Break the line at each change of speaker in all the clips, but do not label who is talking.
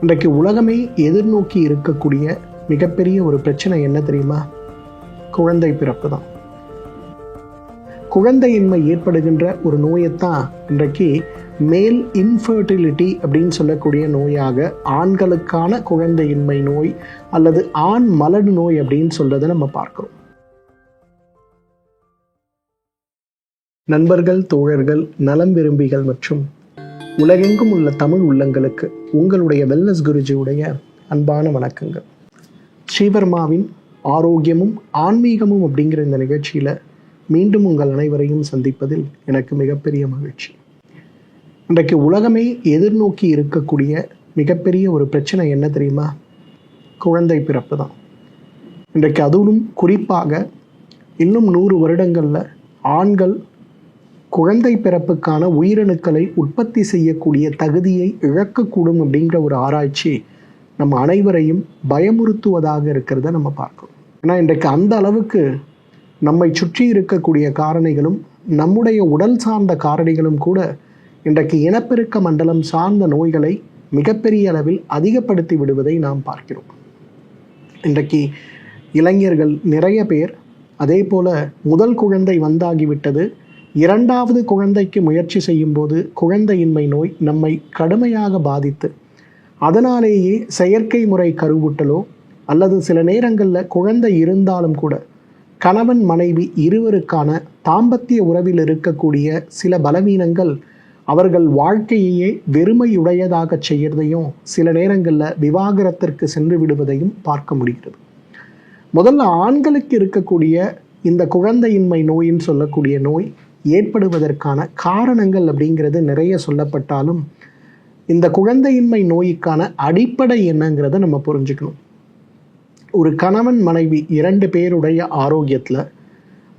இன்றைக்கு உலகமே எதிர்நோக்கி இருக்கக்கூடிய மிகப்பெரிய ஒரு பிரச்சனை என்ன தெரியுமா? குழந்தை பிறப்பு தான் குழந்தையின்மை ஏற்படுகின்ற ஒரு நோயைத்தான் இன்றைக்கு மேல் இன்ஃபர்டிலிட்டி அப்படின்னு சொல்லக்கூடிய நோயாக ஆண்களுக்கான குழந்தையின்மை நோய் அல்லது ஆண் மலடு நோய் அப்படின்னு சொல்றதை நம்ம பார்க்கிறோம். நண்பர்கள் தோழர்கள் நலம் விரும்பிகள் மற்றும் உலகெங்கும் உள்ள தமிழ் உள்ளங்களுக்கு உங்களுடைய வெல்னஸ் குருஜியுடைய அன்பான வணக்கங்கள். ஸ்ரீவர்மாவின் ஆரோக்கியமும் ஆன்மீகமும் அப்படிங்கிற இந்த நிகழ்ச்சியில் மீண்டும் உங்கள் அனைவரையும் சந்திப்பதில் எனக்கு மிகப்பெரிய மகிழ்ச்சி. இன்றைக்கு உலகமே எதிர்நோக்கி இருக்கக்கூடிய மிகப்பெரிய ஒரு பிரச்சனை என்ன தெரியுமா? குழந்தை பிறப்பு தான் இன்றைக்கு அதுவும் குறிப்பாக இன்னும் நூறு வருடங்களில் ஆண்கள் குழந்தை பிறப்புக்கான உயிரணுக்களை உற்பத்தி செய்யக்கூடிய தகுதியை இழக்கக்கூடும் அப்படிங்கிற ஒரு ஆராய்ச்சி நம்ம அனைவரையும் பயமுறுத்துவதாக இருக்கிறத நம்ம பார்க்கிறோம். ஏன்னா இன்றைக்கு அந்த அளவுக்கு நம்மை சுற்றி இருக்கக்கூடிய காரணிகளும் நம்முடைய உடல் சார்ந்த காரணிகளும் கூட இன்றைக்கு இனப்பெருக்க மண்டலம் சார்ந்த நோய்களை மிகப்பெரிய அளவில் அதிகப்படுத்தி விடுவதை நாம் பார்க்கிறோம். இன்றைக்கு இளைஞர்கள் நிறைய பேர் அதே போல் முதல் குழந்தை வந்தாகிவிட்டது இரண்டாவது குழந்தைக்கு முயற்சி செய்யும்போது குழந்தையின்மை நோய் நம்மை கடுமையாக பாதித்து அதனாலேயே செயற்கை முறை கருவூட்டலோ அல்லது சில நேரங்களில் குழந்தை இருந்தாலும் கூட கணவன் மனைவி இருவருக்கான தாம்பத்திய உறவில் இருக்கக்கூடிய சில பலவீனங்கள் அவர்கள் வாழ்க்கையையே வெறுமையுடையதாக செய்யறதையும் சில நேரங்களில் விவாகரத்திற்கு சென்று விடுவதையும் பார்க்க முடிகிறது. முதல்ல ஆண்களுக்கு இருக்கக்கூடிய இந்த குழந்தையின்மை நோயின்னு சொல்லக்கூடிய நோய் ஏற்படுவதற்கான காரணங்கள் அப்படிங்கிறது நிறைய சொல்லப்பட்டாலும் இந்த குழந்தையின்மை நோய்க்கான அடிப்படை என்னங்கிறத நம்ம புரிஞ்சுக்கணும். ஒரு கணவன் மனைவி இரண்டு பேருடைய ஆரோக்கியத்தில்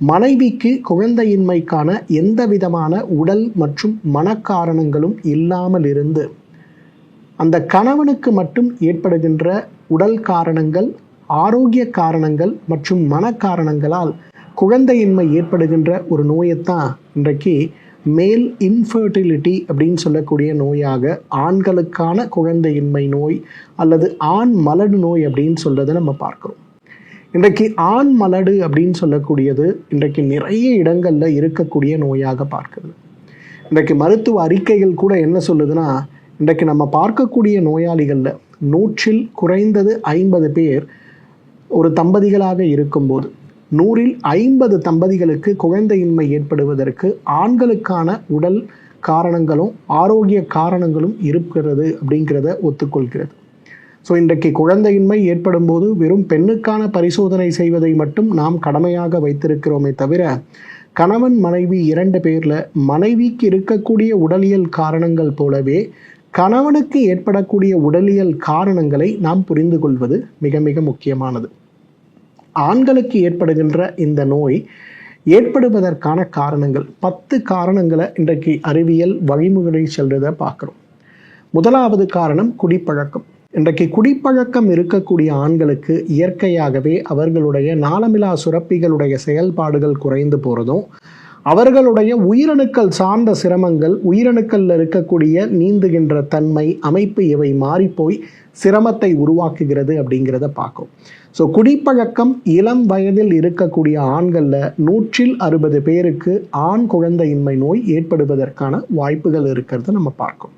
மனைவிக்கு குழந்தையின்மைக்கான எந்த விதமான உடல் மற்றும் மனக்காரணங்களும் இல்லாமல் இருந்து அந்த கணவனுக்கு மட்டும் ஏற்படுகின்ற உடல் காரணங்கள் ஆரோக்கிய காரணங்கள் மற்றும் மனக்காரணங்களால் குழந்தையின்மை ஏற்படுகின்ற ஒரு நோயைத்தான் இன்றைக்கு மேல் இன்ஃபர்டிலிட்டி அப்படின்னு சொல்லக்கூடிய நோயாக ஆண்களுக்கான குழந்தையின்மை நோய் அல்லது ஆண் மலடு நோய் அப்படின்னு சொல்றதை நம்ம பார்க்குறோம். இன்றைக்கு ஆண் மலடு அப்படின்னு சொல்லக்கூடியது இன்றைக்கு நிறைய இடங்களில் இருக்கக்கூடிய நோயாக பார்க்குது. இன்றைக்கு மருத்துவ அறிக்கைகள் கூட என்ன சொல்லுதுன்னா இன்றைக்கு நம்ம பார்க்கக்கூடிய நோயாளிகளில் நூற்றில் குறைந்தது ஐம்பது பேர் ஒரு தம்பதிகளாக இருக்கும்போது நூறில் ஐம்பது தம்பதிகளுக்கு குழந்தையின்மை ஏற்படுவதற்கு ஆண்களுக்கான உடல் காரணங்களும் ஆரோக்கிய காரணங்களும் இருக்கிறது அப்படிங்கிறத ஒத்துக்கொள்கிறது. ஸோ இன்றைக்கு குழந்தையின்மை ஏற்படும் போது வெறும் பெண்ணுக்கான பரிசோதனை செய்வதை மட்டும் நாம் கடமையாக வைத்திருக்கிறோமே தவிர கணவன் மனைவி இரண்டு பேரில் மனைவிக்கு இருக்கக்கூடிய உடலியல் காரணங்கள் போலவே கணவனுக்கு ஏற்படக்கூடிய உடலியல் காரணங்களை நாம் புரிந்து கொள்வது மிக மிக முக்கியமானது. ஆண்களுக்கு ஏற்படுகின்ற இந்த நோய் ஏற்படுவதற்கான காரணங்கள். பத்து காரணங்களை இன்றைக்கு அறிவியல் வழிமுறை செல்றதை பார்க்குறோம். முதலாவது காரணம் குடிப்பழக்கம். இன்றைக்கு குடிப்பழக்கம் இருக்கக்கூடிய ஆண்களுக்கு இயற்கையாகவே அவர்களுடைய நாளமிலா சுரப்பிகளுடைய செயல்பாடுகள் குறைந்து போகிறதும் அவர்களுடைய உயிரணுக்கள் சார்ந்த சிரமங்கள் உயிரணுக்களில் இருக்கக்கூடிய நீந்துகின்ற தன்மை அமைப்பு இவை மாறிப்போய் சிரமத்தை உருவாக்குகிறது அப்படிங்கிறத பார்க்கும் ஸோ குடிப்பழக்கம் இளம் வயதில் இருக்கக்கூடிய ஆண்களில் நூற்றில் அறுபது பேருக்கு ஆண் குழந்தையின்மை நோய் ஏற்படுவதற்கான வாய்ப்புகள் இருக்கிறத நம்ம பார்க்கும்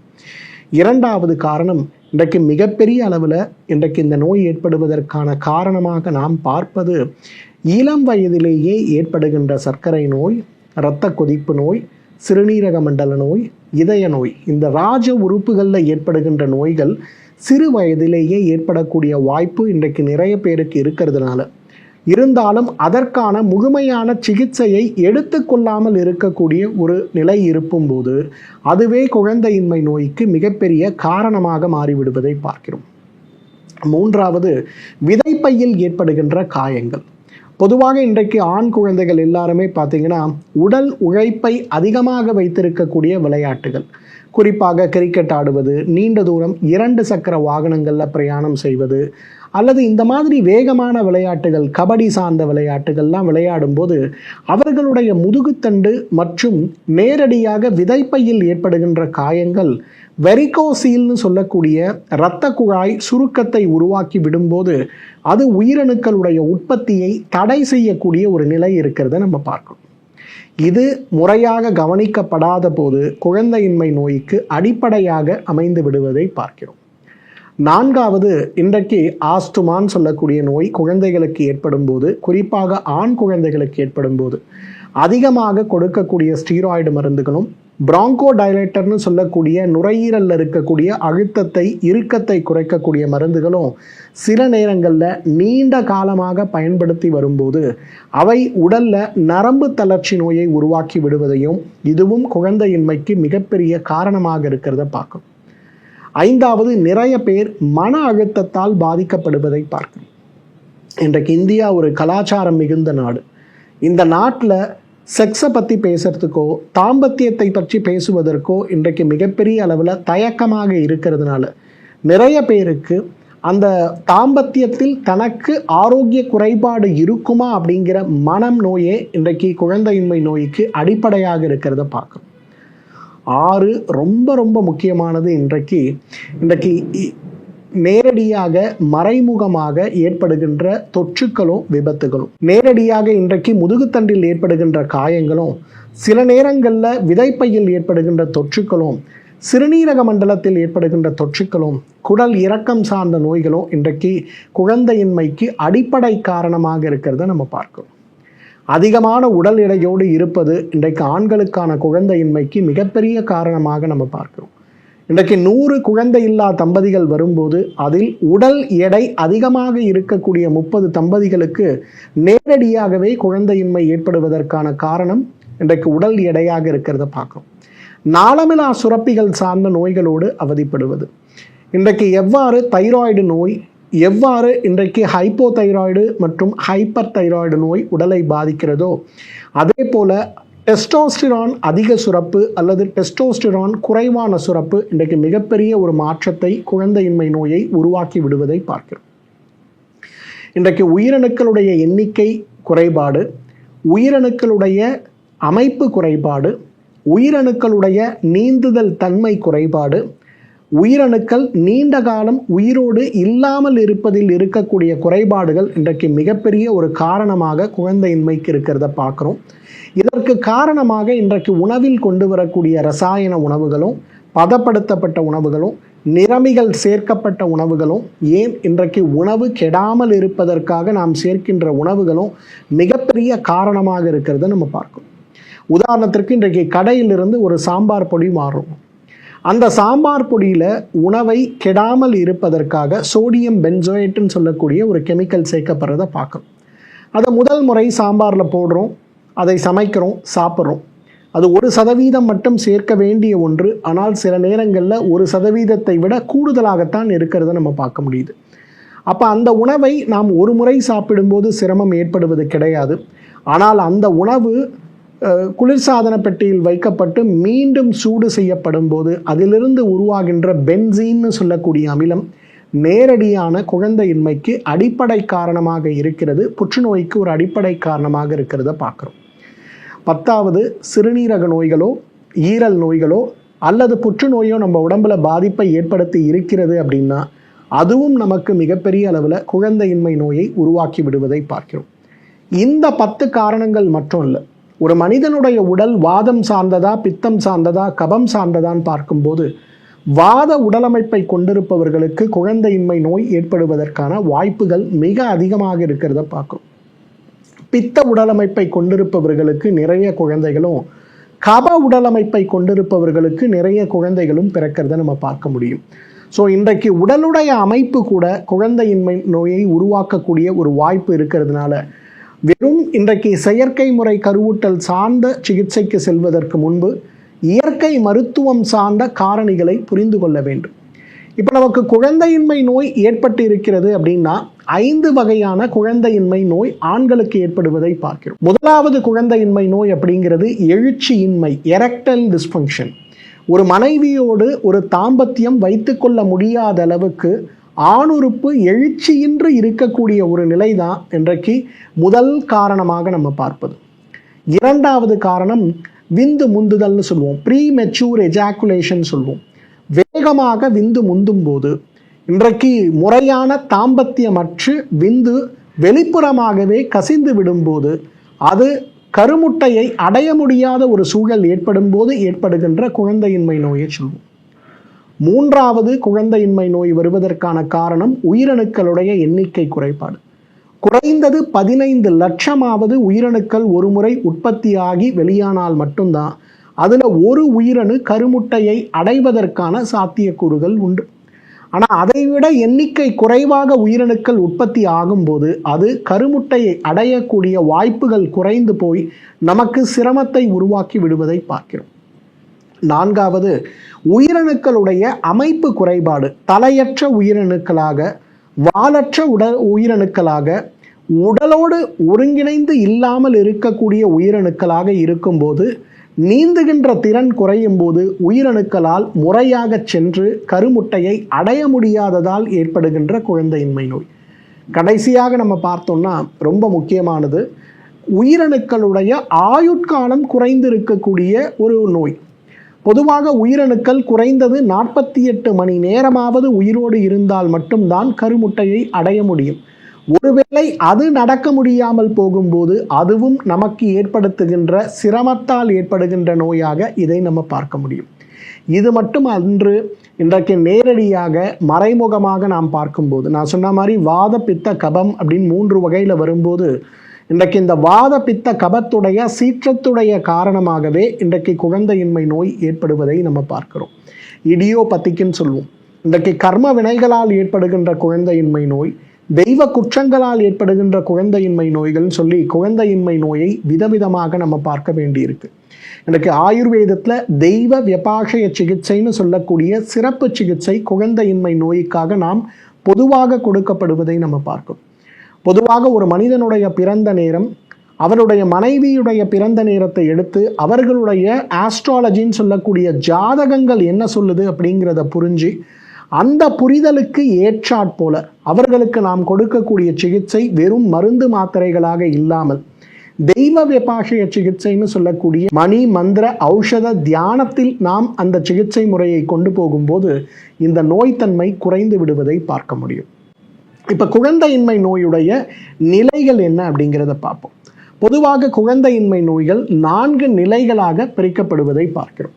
இரண்டாவது காரணம் இன்றைக்கு மிகப்பெரிய அளவில் இன்றைக்கு இந்த நோய் ஏற்படுவதற்கான காரணமாக நாம் பார்ப்பது இளம் வயதிலேயே ஏற்படுகின்ற சர்க்கரை நோய் இரத்த கொதிப்பு நோய் சிறுநீரக மண்டல நோய் இதய நோய். இந்த ராஜ உறுப்புகளில் ஏற்படுகின்ற நோய்கள் சிறு வயதிலேயே ஏற்படக்கூடிய வாய்ப்பு இன்றைக்கு நிறைய பேருக்கு இருக்கிறதுனால. இருந்தாலும் அதற்கான முழுமையான சிகிச்சையை எடுத்துக்கொள்ளாமல் இருக்கக்கூடிய ஒரு நிலை இருக்கும்போது அதுவே குழந்தையின்மை நோய்க்கு மிகப்பெரிய காரணமாக மாறிவிடுவதை பார்க்கிறோம். மூன்றாவது விதைப்பையில் ஏற்படுகின்ற காயங்கள். பொதுவாக இன்றைக்கு ஆண் குழந்தைகள் எல்லாருமே பார்த்தீங்கன்னா உடல் உழைப்பை அதிகமாக வைத்திருக்கக்கூடிய விளையாட்டுகள். குறிப்பாக கிரிக்கெட் ஆடுவது நீண்ட தூரம் இரண்டு சக்கர வாகனங்களில் பிரயாணம் செய்வது அல்லது இந்த மாதிரி வேகமான விளையாட்டுகள் கபடி சார்ந்த விளையாட்டுகள்லாம் விளையாடும்போது அவர்களுடைய முதுகுத்தண்டு மற்றும் நேரடியாக விதைப்பையில் ஏற்படுகின்ற காயங்கள் வெரிகோசீல்னு சொல்லக்கூடிய இரத்த குழாய் சுருக்கத்தை உருவாக்கி விடும்போது அது உயிரணுக்களுடைய உற்பத்தியை தடை செய்யக்கூடிய ஒரு நிலை இருக்கிறத நம்ம பார்க்கணும் இது முறையாக கவனிக்கப்படாத போது குழந்தையின்மை நோய்க்கு அடிப்படையாக அமைந்து விடுவதை பார்க்கிறோம். நான்காவது இன்றைக்கு ஆஸ்துமான்னு சொல்லக்கூடிய நோய் குழந்தைகளுக்கு ஏற்படும் போது குறிப்பாக ஆண் குழந்தைகளுக்கு ஏற்படும் போது அதிகமாக கொடுக்கக்கூடிய ஸ்டீராய்டு மருந்துகளும் பிராங்கோ டைலேட்டர்னு சொல்லக்கூடிய நுரையீரலில் இருக்கக்கூடிய அழுத்தத்தை இறுக்கத்தை குறைக்கக்கூடிய மருந்துகளும் சில நேரங்களில் நீண்ட காலமாக பயன்படுத்தி வரும்போது அவை உடலில் நரம்பு தளர்ச்சி நோயை உருவாக்கி விடுவதையும் இதுவும் குழந்தையின்மைக்கு மிகப்பெரிய காரணமாக இருக்கிறத பார்க்கும் ஐந்தாவது நிறைய பேர் மன அழுத்தத்தால் பாதிக்கப்படுவதை பார்க்கிறோம். இன்றைக்கு இந்தியா ஒரு கலாச்சாரம் மிகுந்த நாடு. இந்த நாட்டில் செக்ஸை பற்றி பேசுறதுக்கோ தாம்பத்தியத்தை பற்றி பேசுவதற்கோ இன்றைக்கு மிகப்பெரிய அளவில் தயக்கமாக இருக்கிறதுனால நிறைய பேருக்கு அந்த தாம்பத்தியத்தில் தனக்கு ஆரோக்கிய குறைபாடு இருக்குமா அப்படிங்கிற மனம் நோயே இன்றைக்கு குழந்தையின்மை நோய்க்கு அடிப்படையாக இருக்கிறத பார்க்கணும் ஆறு ரொம்ப ரொம்ப முக்கியமானது இன்றைக்கு. இன்றைக்கு இ- நேரடியாக மறைமுகமாக ஏற்படுகின்ற தொற்றுக்களும் விபத்துகளும். நேரடியாக இன்றைக்கு முதுகுத்தண்டில் ஏற்படுகின்ற காயங்களும் சில நேரங்களில் விதைப்பையில் ஏற்படுகின்ற தொற்றுக்களும் சிறுநீரக மண்டலத்தில் ஏற்படுகின்ற தொற்றுக்களும் குடல் இறக்கம் சார்ந்த நோய்களும் இன்றைக்கு குழந்தையின்மைக்கு அடிப்படை காரணமாக இருக்கிறத நம்ம பார்க்கிறோம். அதிகமான உடல் எடையோடு இருப்பது இன்றைக்கு ஆண்களுக்கான குழந்தையின்மைக்கு மிகப்பெரிய காரணமாக நம்ம பார்க்கிறோம். இன்றைக்கு நூறு குழந்தை இல்லா தம்பதிகள் வரும்போது அதில் உடல் எடை அதிகமாக இருக்கக்கூடிய முப்பது தம்பதிகளுக்கு நேரடியாகவே குழந்தையின்மை ஏற்படுவதற்கான காரணம் இன்றைக்கு உடல் எடையாக இருக்கிறத பார்க்கிறோம். நாளமிலா சுரப்பிகள் சார்ந்த நோய்களோடு அவதிப்படுவது. இன்றைக்கு எவ்வாறு தைராய்டு நோய் எவ்வாறு இன்றைக்கு ஹைப்போ தைராய்டு மற்றும் ஹைப்பர் தைராய்டு நோய் உடலை பாதிக்கிறதோ அதே போல டெஸ்டோஸ்டிரான் அதிக சுரப்பு அல்லது டெஸ்டோஸ்டிரான் குறைவான சுரப்பு இன்றைக்கு மிகப்பெரிய ஒரு மாற்றத்தை குழந்தையின்மை நோயை உருவாக்கி விடுவதை பார்க்கிறோம். இன்றைக்கு உயிரணுக்களுடைய எண்ணிக்கை குறைபாடு உயிரணுக்களுடைய அமைப்பு குறைபாடு உயிரணுக்களுடைய நீந்துதல் தன்மை குறைபாடு உயிரணுக்கள் நீண்ட காலம் உயிரோடு இல்லாமல் இருப்பதில் இருக்கக்கூடிய குறைபாடுகள் இன்றைக்கு மிகப்பெரிய ஒரு காரணமாக குழந்தையின்மைக்கு இருக்கிறத பார்க்குறோம். இதற்கு காரணமாக இன்றைக்கு உணவில் கொண்டு வரக்கூடிய ரசாயன உணவுகளும் பதப்படுத்தப்பட்ட உணவுகளும் நிறமிகள் சேர்க்கப்பட்ட உணவுகளும் ஏன் இன்றைக்கு உணவு கெடாமல் இருப்பதற்காக நாம் சேர்க்கின்ற உணவுகளும் மிகப்பெரிய காரணமாக இருக்கிறத நம்ம பார்க்கணும் உதாரணத்திற்கு இன்றைக்கு கடையிலிருந்து ஒரு சாம்பார் பொடி மாறும் அந்த சாம்பார் பொடியில் உணவை கெடாமல் இருப்பதற்காக சோடியம் பென்சோயேட்டுன்னு சொல்லக்கூடிய ஒரு கெமிக்கல் சேர்க்கப்படுறத பார்க்குறோம். அதை முதல் முறை சாம்பாரில் போடுறோம் அதை சமைக்கிறோம் சாப்பிட்றோம். அது ஒரு சதவீதம் மட்டும் சேர்க்க வேண்டிய ஒன்று ஆனால் சில நேரங்களில் ஒரு சதவீதத்தை விட கூடுதலாகத்தான் இருக்கிறத நம்ம பார்க்க முடியுது. அப்போ அந்த உணவை நாம் ஒரு முறை சாப்பிடும்போது சிரமம் ஏற்படுவது கிடையாது. ஆனால் அந்த உணவு குளிர்சாதன பெட்டியில் வைக்கப்பட்டு மீண்டும் சூடு செய்யப்படும் போது அதிலிருந்து உருவாகின்ற பென்சீன்னு சொல்லக்கூடிய அமிலம் நேரடியான குழந்தையின்மைக்கு அடிப்படை காரணமாக இருக்கிறது. புற்றுநோய்க்கு ஒரு அடிப்படை காரணமாக இருக்கிறத பார்க்குறோம். பத்தாவது சிறுநீரக நோய்களோ ஈரல் நோய்களோ அல்லது புற்றுநோயோ நம்ம உடம்புல பாதிப்பை ஏற்படுத்தி இருக்கிறது அப்படின்னா அதுவும் நமக்கு மிகப்பெரிய அளவில் குழந்தையின்மை நோயை உருவாக்கி விடுவதை பார்க்கிறோம். இந்த பத்து காரணங்கள் மட்டும் இல்லை ஒரு மனிதனுடைய உடல் வாதம் சார்ந்ததா பித்தம் சார்ந்ததா கபம் சார்ந்ததான்னு பார்க்கும்போது வாத உடலமைப்பை கொண்டிருப்பவர்களுக்கு குழந்தையின்மை நோய் ஏற்படுவதற்கான வாய்ப்புகள் மிக அதிகமாக இருக்கிறத பார்க்கும். பித்த உடலமைப்பை கொண்டிருப்பவர்களுக்கு நிறைய குழந்தைகளும் கப உடலமைப்பை கொண்டிருப்பவர்களுக்கு நிறைய குழந்தைகளும் பிறக்கிறத நம்ம பார்க்க முடியும். ஸோ இன்றைக்கு உடலுடைய அமைப்பு கூட குழந்தையின்மை நோயை உருவாக்கக்கூடிய ஒரு வாய்ப்பு இருக்கிறதுனால வெறும் இன்றைக்கு செயற்கை முறை கருவூட்டல் சார்ந்த சிகிச்சைக்கு செல்வதற்கு முன்பு இயற்கை மருத்துவம் சார்ந்த காரணிகளை புரிந்து கொள்ள வேண்டும். இப்போ நமக்கு குழந்தையின்மை நோய் ஏற்பட்டு இருக்கிறது அப்படின்னா ஐந்து வகையான குழந்தையின்மை நோய் ஆண்களுக்கு ஏற்படுவதை பார்க்கிறோம். முதலாவது குழந்தையின்மை நோய் அப்படிங்கிறது எழுச்சியின்மை எரக்டல் டிஸ்ஃபங்க்ஷன் ஒரு மனைவியோடு ஒரு தாம்பத்தியம் வைத்துக்கொள்ள முடியாத அளவுக்கு ஆணுறுப்பு எழுச்சியின்றி இருக்கக்கூடிய ஒரு நிலை தான் இன்றைக்கு முதல் காரணமாக நம்ம பார்ப்பது. இரண்டாவது காரணம் விந்து முந்துதல்னு சொல்லுவோம். ப்ரீ மெச்சூர் எஜாக்குலேஷன் சொல்லுவோம். வேகமாக விந்து முந்தும் போது இன்றைக்கு முறையான தாம்பத்தியமற்று விந்து வெளிப்புறமாகவே கசிந்து விடும்போது அது கருமுட்டையை அடைய முடியாத ஒரு சூழல் ஏற்படும் போது ஏற்படுகின்ற குழந்தையின்மை நோயை சொல்வோம் மூன்றாவது குழந்தையின்மை நோய் வருவதற்கான காரணம் உயிரணுக்களுடைய எண்ணிக்கை குறைபாடு. குறைந்தது பதினைந்து லட்சமாவது உயிரணுக்கள் ஒரு முறை உற்பத்தியாகி வெளியானால் மட்டும்தான் அதில் ஒரு உயிரணு கருமுட்டையை அடைவதற்கான சாத்தியக்கூறுகள் உண்டு. ஆனால் அதைவிட எண்ணிக்கை குறைவாக உயிரணுக்கள் உற்பத்தி ஆகும்போது அது கருமுட்டையை அடையக்கூடிய வாய்ப்புகள் குறைந்து போய் நமக்கு சிரமத்தை உருவாக்கி விடுவதை பார்க்கிறோம். நான்காவது உயிரணுக்களுடைய அமைப்பு குறைபாடு. தலையற்ற உயிரணுக்களாக வாலற்ற உடல் உயிரணுக்களாக உடலோடு ஒருங்கிணைந்து இல்லாமல் இருக்கக்கூடிய உயிரணுக்களாக இருக்கும்போது நீந்துகின்ற திறன் குறையும் போது உயிரணுக்களால் முறையாக சென்று கருமுட்டையை அடைய முடியாததால் ஏற்படுகின்ற குழந்தையின்மை நோய். கடைசியாக நம்ம பார்த்தோம்னா ரொம்ப முக்கியமானது உயிரணுக்களுடைய ஆயுட்காலம் குறைந்து இருக்கக்கூடிய ஒரு நோய். பொதுவாக உயிரணுக்கள் குறைந்தது நாற்பத்தி எட்டு மணி நேரமாவது உயிரோடு இருந்தால் மட்டும்தான் கருமுட்டையை அடைய முடியும். ஒருவேளை அது நடக்க முடியாமல் போகும்போது அதுவும் நமக்கு ஏற்படுத்துகின்ற சிரமத்தால் ஏற்படுகின்ற நோயாக இதை நம்ம பார்க்க முடியும். இது மட்டும் அன்று இன்றைக்கு நேரடியாக மறைமுகமாக நாம் பார்க்கும்போது நான் சொன்ன மாதிரி வாத பித்த கபம் அப்படின்னு மூன்று வகையில் வரும்போது இன்றைக்கு இந்த வாத பித்த கபத்துடைய சீற்றத்துடைய காரணமாகவே இன்றைக்கு குழந்தையின்மை நோய் ஏற்படுவதை நம்ம பார்க்கிறோம். இடியோபத்திக்குன்னு சொல்லுவோம். இன்றைக்கு கர்ம வினைகளால் ஏற்படுகின்ற குழந்தையின்மை நோய் தெய்வ குற்றங்களால் ஏற்படுகின்ற குழந்தையின்மை நோய்கள்னு சொல்லி குழந்தையின்மை நோயை விதவிதமாக நம்ம பார்க்க வேண்டியிருக்கு. எனக்கு ஆயுர்வேதத்தில் தெய்வ வியபாஷய சிகிச்சைன்னு சொல்லக்கூடிய சிறப்பு சிகிச்சை குழந்தையின்மை நோய்க்காக நாம் பொதுவாக கொடுக்கப்படுவதை நம்ம பார்க்கிறோம். பொதுவாக ஒரு மனிதனுடைய பிறந்த நேரம் அவருடைய மனைவியுடைய பிறந்த நேரத்தை எடுத்து அவர்களுடைய ஆஸ்ட்ராலஜின்னு சொல்லக்கூடிய ஜாதகங்கள் என்ன சொல்லுது அப்படிங்கிறத புரிஞ்சு அந்த புரிதலுக்கு ஏற்றாற் போல அவர்களுக்கு நாம் கொடுக்கக்கூடிய சிகிச்சை வெறும் மருந்து மாத்திரைகளாக இல்லாமல் தெய்வ விபாஷய சிகிச்சைன்னு சொல்லக்கூடிய மணி மந்திர ஔஷத தியானத்தில் நாம் அந்த சிகிச்சை முறையை கொண்டு போகும்போது இந்த நோய்த்தன்மை குறைந்து விடுவதை பார்க்க முடியும். இப்போ குழந்தையின்மை நோயுடைய நிலைகள் என்ன அப்படிங்கிறத பார்ப்போம். பொதுவாக குழந்தையின்மை நோய்கள் நான்கு நிலைகளாக பிரிக்கப்படுவதை பார்க்கிறோம்.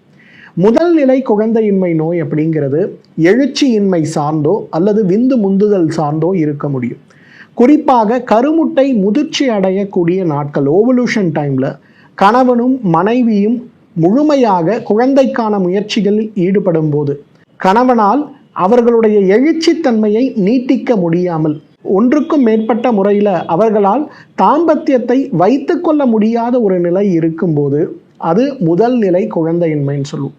முதல் நிலை குழந்தையின்மை நோய் அப்படிங்கிறது எழுச்சியின்மை சார்ந்தோ அல்லது விந்து முந்துதல் சார்ந்தோ இருக்க முடியும். குறிப்பாக கருமுட்டை முதிர்ச்சி அடையக்கூடிய நாட்கள் ஓவலூஷன் டைமில் கணவனும் மனைவியும் முழுமையாக குழந்தைக்கான முயற்சிகளில் ஈடுபடும் போது கணவனால் அவர்களுடைய எழுச்சித்தன்மையை நீட்டிக்க முடியாமல் ஒன்றுக்கும் மேற்பட்ட முறையில் அவர்களால் தாம்பத்தியத்தை வைத்து கொள்ள முடியாத ஒரு நிலை இருக்கும்போது அது முதல் நிலை குழந்தையின்மைன்னு சொல்லுவோம்.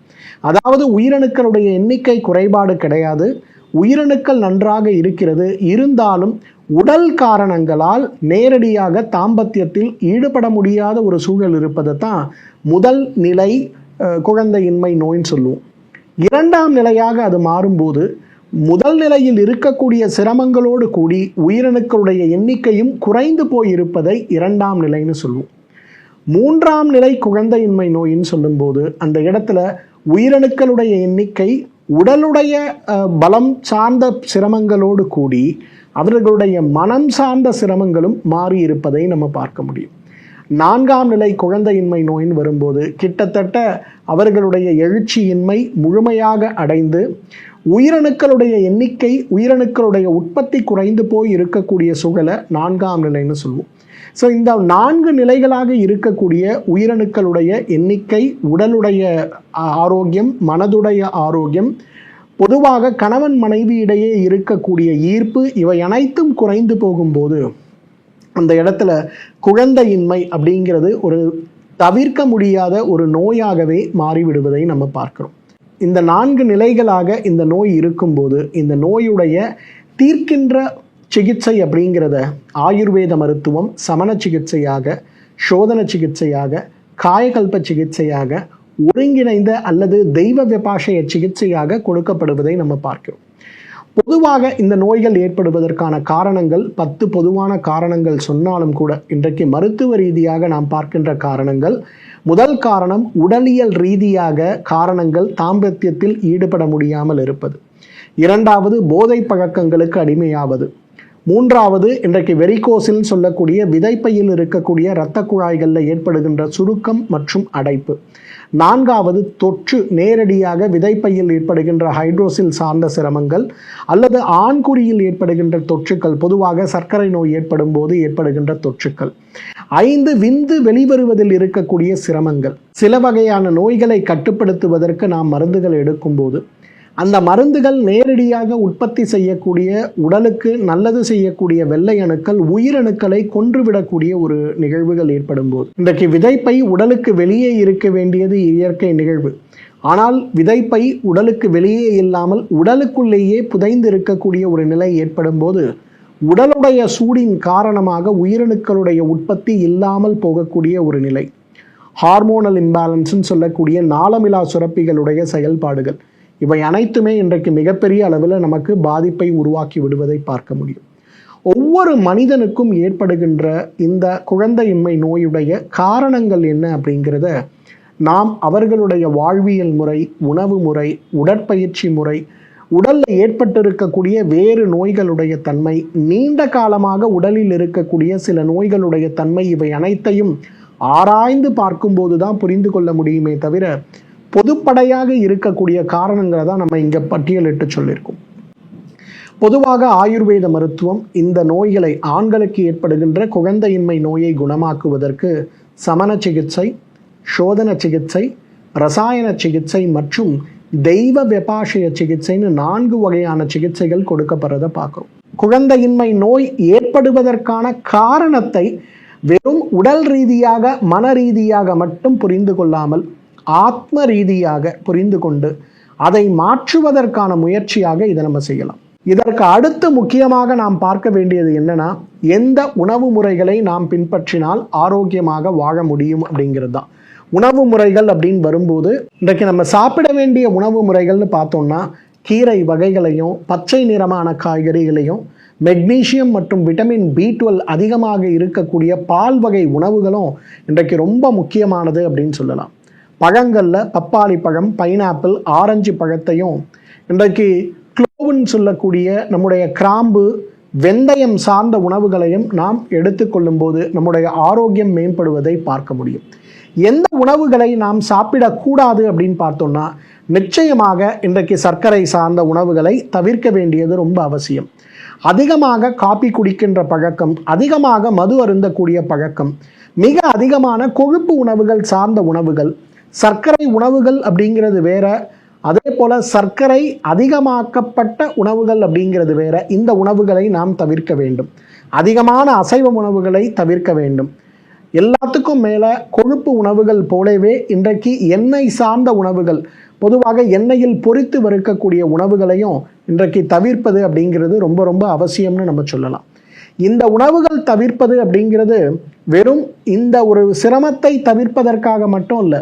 அதாவது உயிரணுக்களுடைய எண்ணிக்கை குறைபாடு கிடையாது. உயிரணுக்கள் நன்றாக இருக்கிறது. இருந்தாலும் உடல் காரணங்களால் நேரடியாக தாம்பத்தியத்தில் ஈடுபட முடியாத ஒரு சூழல் இருப்பதை தான் முதல் நிலை குழந்தையின்மை நோயின்னு சொல்லுவோம். இரண்டாம் நிலையாக அது மாறும்போது முதல் நிலையில் இருக்கக்கூடிய சிரமங்களோடு கூடி உயிரணுக்களுடைய எண்ணிக்கையும் குறைந்து போயிருப்பதை இரண்டாம் நிலைன்னு சொல்லுவோம். மூன்றாம் நிலை குழந்தையின்மை நோயின்னு சொல்லும்போது அந்த இடத்துல உயிரணுக்களுடைய எண்ணிக்கை உடலுடைய பலம் சார்ந்த சிரமங்களோடு கூடி அவர்களுடைய மனம் சார்ந்த சிரமங்களும் மாறி இருப்பதை நம்ம பார்க்க முடியும். நான்காம் நிலை குழந்தையின்மை நோயின் வரும்போது கிட்டத்தட்ட அவர்களுடைய எழுச்சியின்மை முழுமையாக அடைந்து உயிரணுக்களுடைய எண்ணிக்கை உயிரணுக்களுடைய உற்பத்தி குறைந்து போய் இருக்கக்கூடிய சூழலை நான்காம் நிலைன்னு சொல்லுவோம். ஸோ இந்த நான்கு நிலைகளாக இருக்கக்கூடிய உயிரணுக்களுடைய எண்ணிக்கை உடலுடைய ஆரோக்கியம் மனதுடைய ஆரோக்கியம் பொதுவாக கணவன் மனைவியிடையே இருக்கக்கூடிய ஈர்ப்பு இவை அனைத்தும் குறைந்து போகும்போது அந்த இடத்துல குழந்தையின்மை அப்படிங்கிறது ஒரு தவிர்க்க முடியாத ஒரு நோயாகவே மாறிவிடுவதை நம்ம பார்க்கிறோம். இந்த நான்கு நிலைகளாக இந்த நோய் இருக்கும்போது இந்த நோயுடைய தீர்க்கின்ற சிகிச்சை அப்படிங்கிறத ஆயுர்வேத மருத்துவம் சமண சிகிச்சையாக சோதன சிகிச்சையாக காயகல்ப சிகிச்சையாக ஒருங்கிணைந்த அல்லது தெய்வ விபாஷய சிகிச்சையாக கொடுக்கப்படுவதை நம்ம பார்க்கிறோம். பொதுவாக இந்த நோய்கள் ஏற்படுவதற்கான காரணங்கள் பத்து பொதுவான காரணங்கள் சொன்னாலும் கூட இன்றைக்கு மருத்துவ ரீதியாக நாம் பார்க்கின்ற காரணங்கள் முதல் காரணம் உடலியல் ரீதியாக காரணங்கள் தாம்பத்தியத்தில் ஈடுபட முடியாமல் இருப்பது. இரண்டாவது போதை பழக்கங்களுக்கு அடிமையாவது. மூன்றாவது இன்றைக்கு வெரிகோசில் சொல்லக்கூடிய விதைப்பையில் இருக்கக்கூடிய இரத்த குழாய்களில் ஏற்படுகின்ற சுருக்கம் மற்றும் அடைப்பு. நான்காவது தொற்று நேரடியாக விதைப்பையில் ஏற்படுகின்ற ஹைட்ரோசில் சார்ந்த சிரமங்கள் அல்லது ஆண்குறியில் ஏற்படுகின்ற தொற்றுக்கள் பொதுவாக சர்க்கரை நோய் ஏற்படும் போது ஏற்படுகின்ற தொற்றுக்கள். ஐந்து விந்து வெளிவருவதில் இருக்கக்கூடிய சிரமங்கள். சில வகையான நோய்களை கட்டுப்படுத்துவதற்கு நாம் மருந்துகள் எடுக்கும்போது அந்த மருந்துகள் நேரடியாக உற்பத்தி செய்யக்கூடிய உடலுக்கு நல்லது செய்யக்கூடிய வெள்ளை அணுக்கள் உயிரணுக்களை கொன்றுவிடக்கூடிய ஒரு நிகழ்வுகள் ஏற்படும் போது இன்றைக்கு விதைப்பை உடலுக்கு வெளியே இருக்க வேண்டியது இயற்கை நிகழ்வு. ஆனால் விதைப்பை உடலுக்கு வெளியே இல்லாமல் உடலுக்குள்ளேயே புதைந்து இருக்கக்கூடிய ஒரு நிலை ஏற்படும் போது உடலுடைய சூடின் காரணமாக உயிரணுக்களுடைய உற்பத்தி இல்லாமல் போகக்கூடிய ஒரு நிலை. ஹார்மோனல் இம்பேலன்ஸ்ன்னு சொல்லக்கூடிய நாளமிலா சுரப்பிகளுடைய செயல்பாடுகள். இவை அனைத்துமே இன்றைக்கு மிகப்பெரிய அளவில் நமக்கு பாதிப்பை உருவாக்கி விடுவதை பார்க்க முடியும். ஒவ்வொரு மனிதனுக்கும் ஏற்படுகின்ற இந்த குழந்தையின்மை நோயுடைய காரணங்கள் என்ன அப்படிங்கிறத நாம் அவர்களுடைய வாழ்வியல் முறை உணவு முறை உடற்பயிற்சி முறை உடலில் ஏற்பட்டிருக்கக்கூடிய வேறு நோய்களுடைய தன்மை நீண்ட காலமாக உடலில் இருக்கக்கூடிய சில நோய்களுடைய தன்மை இவை அனைத்தையும் ஆராய்ந்து பார்க்கும்போது தான் புரிந்து கொள்ள முடியுமே தவிர பொதுப்படையாக இருக்கக்கூடிய காரணங்களை தான் நம்ம இங்கே பட்டியலிட்டு சொல்லியிருக்கோம். பொதுவாக ஆயுர்வேத மருத்துவம் இந்த நோய்களை ஆண்களுக்கு ஏற்படுகின்ற குழந்தையின்மை நோயை குணமாக்குவதற்கு சமண சிகிச்சை சோதன சிகிச்சை ரசாயன சிகிச்சை மற்றும் தெய்வ வெபாஷய சிகிச்சைன்னு நான்கு வகையான சிகிச்சைகள் கொடுக்கப்படுறதை பார்க்குறோம். குழந்தையின்மை நோய் ஏற்படுவதற்கான காரணத்தை வெறும் உடல் ரீதியாக மன ரீதியாக மட்டும் புரிந்து கொள்ளாமல் ஆத்ம ரீதியாக புரிந்து கொண்டு அதை மாற்றுவதற்கான முயற்சியாக இதை நம்ம செய்யலாம். இதற்கு அடுத்து முக்கியமாக நாம் பார்க்க வேண்டியது என்னன்னா எந்த உணவு முறைகளை நாம் பின்பற்றினால் ஆரோக்கியமாக வாழ முடியும் அப்படிங்கிறது தான். உணவு முறைகள் அப்படின்னு வரும்போது இன்றைக்கு நம்ம சாப்பிட வேண்டிய உணவு முறைகள்னு பார்த்தோம்னா கீரை வகைகளையும் பச்சை நிறமான காய்கறிகளையும் மெக்னீசியம் மற்றும் விட்டமின் பி டுவெல் அதிகமாக இருக்கக்கூடிய பால் வகை உணவுகளும் இன்றைக்கு ரொம்ப முக்கியமானது அப்படின்னு சொல்லலாம். பழங்களில் பப்பாளி பழம் பைனாப்பிள் ஆரஞ்சு பழத்தையும் இன்றைக்கு குளோவுன்னு சொல்லக்கூடிய நம்முடைய கிராம்பு வெந்தயம் சார்ந்த உணவுகளையும் நாம் எடுத்துக்கொள்ளும்போது நம்முடைய ஆரோக்கியம் மேம்படுவதை பார்க்க முடியும். எந்த உணவுகளை நாம் சாப்பிடக்கூடாது அப்படின்னு பார்த்தோம்னா நிச்சயமாக இன்றைக்கு சர்க்கரை சார்ந்த உணவுகளை தவிர்க்க வேண்டியது ரொம்ப அவசியம். அதிகமாக காப்பி குடிக்கின்ற பழக்கம் அதிகமாக மது அருந்தக்கூடிய பழக்கம் மிக அதிகமான கொழுப்பு உணவுகள் சார்ந்த உணவுகள் சர்க்கரை உணவுகள் அப்படிங்கிறது வேற அதே போல் சர்க்கரை அதிகமாக்கப்பட்ட உணவுகள் அப்படிங்கிறது வேற. இந்த உணவுகளை நாம் தவிர்க்க வேண்டும். அதிகமான அசைவ உணவுகளை தவிர்க்க வேண்டும். எல்லாத்துக்கும் மேலே கொழுப்பு உணவுகள் போலவே இன்றைக்கு எண்ணெய் சார்ந்த உணவுகள் பொதுவாக எண்ணெயில் பொரித்து வறுக்கக்கூடிய உணவுகளையும் இன்றைக்கு தவிர்ப்பது அப்படிங்கிறது ரொம்ப ரொம்ப அவசியம்னு நம்ம சொல்லலாம். இந்த உணவுகள் தவிர்ப்பது அப்படிங்கிறது வெறும் இந்த ஒரு சிரமத்தை தவிர்ப்பதற்காக மட்டும் இல்லை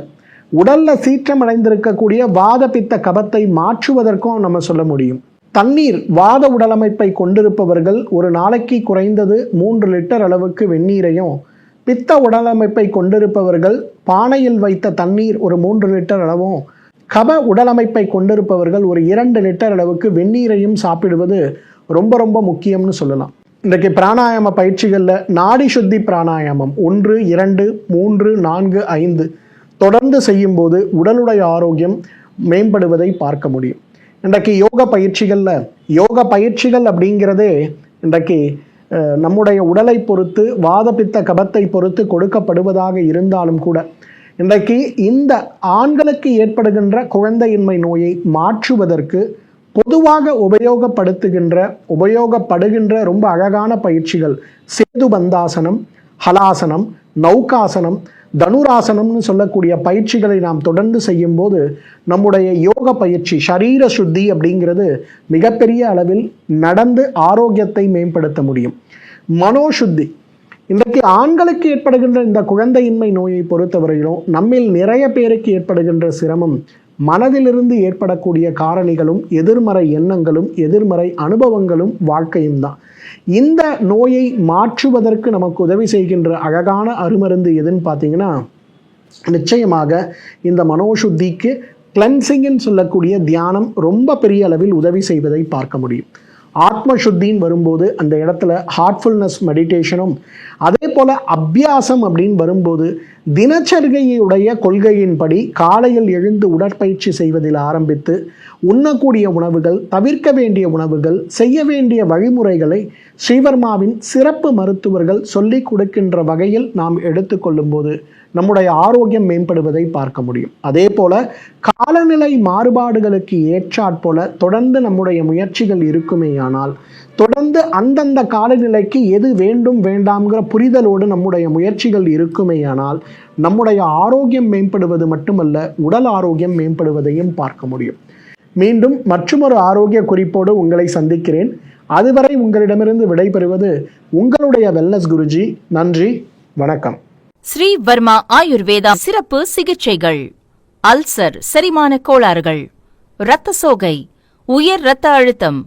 உடல்ல சீற்றமடைந்திருக்கக்கூடிய வாதபித்த வாத பித்த கபத்தை மாற்றுவதற்கும் நம்ம சொல்ல முடியும். தண்ணீர் வாத உடலமைப்பை கொண்டிருப்பவர்கள் ஒரு நாளைக்கு குறைந்தது மூன்று லிட்டர் அளவுக்கு வெந்நீரையும் பித்த உடலமைப்பை கொண்டிருப்பவர்கள் பானையில் வைத்த தண்ணீர் ஒரு மூன்று லிட்டர் அளவும் கப உடலமைப்பை கொண்டிருப்பவர்கள் ஒரு இரண்டு லிட்டர் அளவுக்கு வெந்நீரையும் சாப்பிடுவது ரொம்ப ரொம்ப முக்கியம்னு சொல்லலாம். இன்றைக்கு பிராணாயாம பயிற்சிகளில் நாடி சுத்தி பிராணாயாமம் ஒன்று இரண்டு மூன்று நான்கு ஐந்து தொடர்ந்து செய்யும்போது உடலுடைய ஆரோக்கியம் மேம்படுவதை பார்க்க முடியும். இன்றைக்கு யோக பயிற்சிகளில் யோக பயிற்சிகள் அப்படிங்கிறதே இன்றைக்கு நம்முடைய உடலை பொறுத்து வாதப்பித்த கபத்தை பொறுத்து கொடுக்கப்படுவதாக இருந்தாலும் கூட இன்றைக்கு இந்த ஆண்களுக்கு ஏற்படுகின்ற குழந்தையின்மை நோயை மாற்றுவதற்கு பொதுவாக உபயோகப்படுத்துகின்ற உபயோகப்படுகின்ற ரொம்ப அழகான பயிற்சிகள் சேது பந்தாசனம் ஹலாசனம் நௌகாசனம் தனுராசனம்னு சொல்லக்கூடிய பயிற்சிகளை நாம் தொடர்ந்து செய்யும்போது நம்முடைய யோக பயிற்சி சரீர சுத்தி அப்படிங்கிறது மிகப்பெரிய அளவில் நடந்து ஆரோக்கியத்தை மேம்படுத்த முடியும். மனோசுத்தி. இன்றைக்கு ஆண்களுக்கு ஏற்படுகின்ற இந்த குழந்தையின்மை நோயை பொறுத்தவரையிலும் நம்மில் நிறைய பேருக்கு ஏற்படுகின்ற சிரமம் மனதிலிருந்து ஏற்படக்கூடிய காரணிகளும் எதிர்மறை எண்ணங்களும் எதிர்மறை அனுபவங்களும் வாழ்க்கையும் தான். இந்த நோயை மாற்றுவதற்கு நமக்கு உதவி செய்கின்ற அழகான அருமருந்து எதுன்னு பார்த்தீங்கன்னா நிச்சயமாக இந்த மனோசுத்திக்கு கிளென்சிங்னு சொல்லக்கூடிய தியானம் ரொம்ப பெரிய அளவில் உதவி செய்வதை பார்க்க முடியும். ஆத்ம சுத்தின்னு வரும்போது அந்த இடத்துல ஹார்ட்ஃபுல்னஸ் மெடிடேஷனும் அதே போல் அபியாசம் அப்படின்னு வரும்போது தினச்சரிகையுடைய கொள்கையின்படி காலையில் எழுந்து உடற்பயிற்சி செய்வதில் ஆரம்பித்து உண்ணக்கூடிய உணவுகள் தவிர்க்க வேண்டிய உணவுகள் செய்ய வேண்டிய வழிமுறைகளை ஸ்ரீவர்மாவின் சிறப்பு மருத்துவர்கள் சொல்லிக் கொடுக்கின்ற வகையில் நாம் எடுத்துக்கொள்ளும்போது நம்முடைய ஆரோக்கியம் மேம்படுவதை பார்க்க முடியும். அதே போல காலநிலை மாறுபாடுகளுக்கு ஏற்றாற்போல தொடர்ந்து நம்முடைய முயற்சிகள் இருக்குமேயானால் தொடர்ந்து அந்தந்த காலநிலைக்கு எது வேண்டும் வேண்டாம்ங்கிற புரிதலோடு நம்முடைய முயற்சிகள் இருக்குமேயானால் நம்முடைய ஆரோக்கியம் மேம்படுவது மட்டுமல்ல உடல் ஆரோக்கியம் மேம்படுவதையும் பார்க்க முடியும். மீண்டும் மற்றொரு ஆரோக்கிய குறிப்போடு உங்களை சந்திக்கிறேன். அதுவரை உங்களிடமிருந்து விடைபெறுவது உங்களுடைய வெல்னஸ் குருஜி. நன்றி வணக்கம்.
ஸ்ரீ வர்மா ஆயுர்வேதா சிறப்பு சிகிச்சைகள். அல்சர் செரிமான கோளாறுகள். இரத்த சோகை உயர் இரத்த அழுத்தம்